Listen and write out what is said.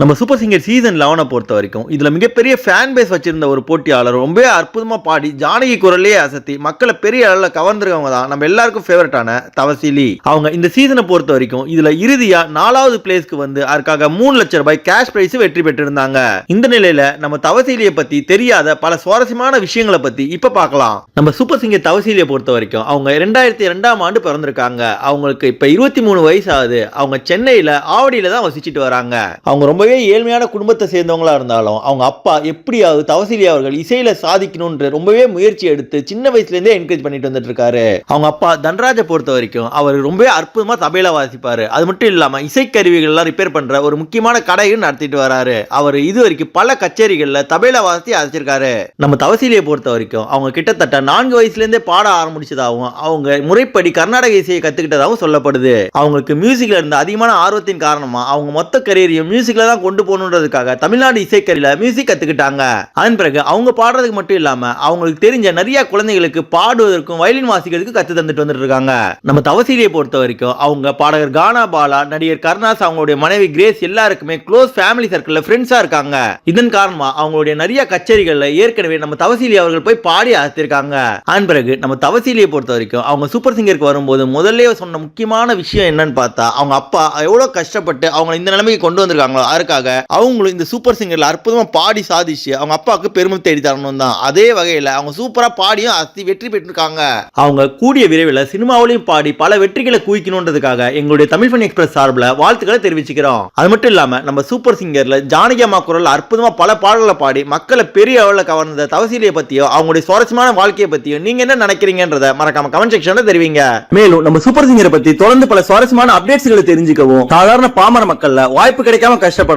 நம்ம super singer season லெவனை பொறுத்த வரைக்கும் இதில் மிகப்பெரிய ஃபேன் பேஸ் வச்சிருந்த ஒரு போட்டியாளர் ரொம்பவே அற்புதமாக பாடி ஜானகி குரலையே அசத்தி மக்களை பெரிய அளவில் கவர்ந்துருக்கவங்க தான் நம்ம எல்லாருக்கும் ஃபேவரட்டான தவசிலி. அவங்க இந்த சீசனை பொறுத்த வரைக்கும் இதில் இறுதியாக நாலாவது பிளேஸ்க்கு வந்து அதுக்காக மூணு லட்சம் ரூபாய் கேஷ் பிரைஸ் வெற்றி பெற்றிருந்தாங்க. இந்த நிலையில் நம்ம தவசீலியை பற்றி தெரியாத பல சுவாரஸ்யமான விஷயங்களை பற்றி இப்போ பார்க்கலாம். நம்ம சூப்பர் சிங்கர் தவசீலியை பொறுத்த வரைக்கும் அவங்க ரெண்டாயிரத்தி ரெண்டாம் ஆண்டு பிறந்திருக்காங்க. அவங்களுக்கு இப்போ இருபத்தி மூணு வயசு ஆகுது. அவங்க சென்னையில் ஆவடியில் தான் வசிச்சுட்டு வராங்க. அவங்க ரொம்ப ரொம்பவே ஏழ்மையான குடும்பத்தை சேர்ந்தவங்களா இருந்தாலும் அவங்க அப்பா எப்படியாவது தவசிலி அவர்கள் இசையில சாதிக்கணும்ன்ற ரொம்பவே முயற்சி எடுத்து சின்ன வயசுல இருந்தே என்கரேஜ் பண்ணிட்டு வந்துட்டு இருக்காரு அவங்க அப்பா தன்ராஜை பொறுத்த வரைக்கும் அவர் ரொம்பவே அற்புதமா தபையில வாசிப்பாரு. அது மட்டும் இல்லாம இசைக்கருவிகள்லாம் ரிப்பேர் பண்ற ஒரு முக்கியமான கடையும் நடத்திட்டு வராரு. அவர் இது வரைக்கும் பல கச்சேரிகள்ல தபையில வாசி அழைச்சிருக்காரு நம்ம தவசிலியை பொறுத்த வரைக்கும் அவங்க கிட்டத்தட்ட நான்கு வயசுல இருந்தே பாட ஆரம்பிச்சதாகவும் அவங்க முறைப்படி கர்நாடக இசையை கத்துக்கிட்டதாகவும் சொல்லப்படுது. அவங்களுக்கு மியூசிக்கில் இருந்த அதிகமான ஆர்வத்தின் காரணமா அவங்க மொத்த கரியரையும் மியூசிக்கில் தான் தான் கொண்டு போகணுன்றதுக்காக தமிழ்நாடு இசைக்கருவியில மியூசிக் கற்றுக்கிட்டாங்க அதன் பிறகு அவங்க பாடுறதுக்கு மட்டும் இல்லாமல் அவங்களுக்கு தெரிஞ்ச நிறைய குழந்தைகளுக்கு பாடுவதற்கும் வயலின் வாசிக்கிறதுக்கு கற்று தந்துட்டு வந்துட்டு இருக்காங்க. நம்ம தவசீலியை பொறுத்த வரைக்கும் அவங்க பாடகர் கானா பாலா நடிகர் கருணாஸ் அவங்களுடைய மனைவி கிரேஸ் எல்லாருக்குமே க்ளோஸ் ஃபேமிலி சர்க்கிளில் ஃப்ரெண்ட்ஸாக இருக்காங்க. இதன் காரணமாக அவங்களுடைய நிறைய கச்சேரிகளில் ஏற்கனவே நம்ம தவசீலி அவர்கள் போய் பாடி அசத்திருக்காங்க. அதன் பிறகு நம்ம தவசீலியை பொறுத்த வரைக்கும் அவங்க சூப்பர் சிங்கருக்கு வரும்போது முதல்ல சொன்ன முக்கியமான விஷயம் என்னன்னு பார்த்தா அவங்க அப்பா எவ்வளோ கஷ்டப்பட்டு அவங்க இந்த நிலைமைக்கு கொண்டு வந்திருக்காங்களோ அதற்கு அதற்காக அவங்களும் இந்த சூப்பர் சிங்கர்ல அற்புதமா பாடி சாதிச்சு அவங்க அப்பாவுக்கு பெருமை தேடி தரணும் தான். அதே வகையில அவங்க சூப்பரா பாடியும் அத்தி வெற்றி பெற்றிருக்காங்க. அவங்க கூடிய விரைவில் சினிமாவிலையும் பாடி பல வெற்றிகளை குவிக்கணுன்றதுக்காக எங்களுடைய தமிழ் ஃபன் எக்ஸ்பிரஸ் சார்பில் வாழ்த்துக்களை தெரிவிச்சுக்கிறோம். அது மட்டும் இல்லாம நம்ம சூப்பர் சிங்கர்ல ஜானகி அம்மா குரல் அற்புதமா பல பாடல்களை பாடி மக்களை பெரிய அளவில் கவர்ந்த தவசீலியை பத்தியோ அவங்களுடைய சுவாரஸ்யமான வாழ்க்கையை பத்தியோ நீங்க என்ன நினைக்கிறீங்கன்றத மறக்காம கமெண்ட் செக்ஷன்ல தெரிவிங்க. மேலும் நம்ம சூப்பர் சிங்கரை பத்தி தொடர்ந்து பல சுவாரஸ்யமான அப்டேட்ஸ்களை தெரிஞ்சுக்கவும் சாதாரண பாமர மக்கள்ல வாய்ப்பு கிடைக்காம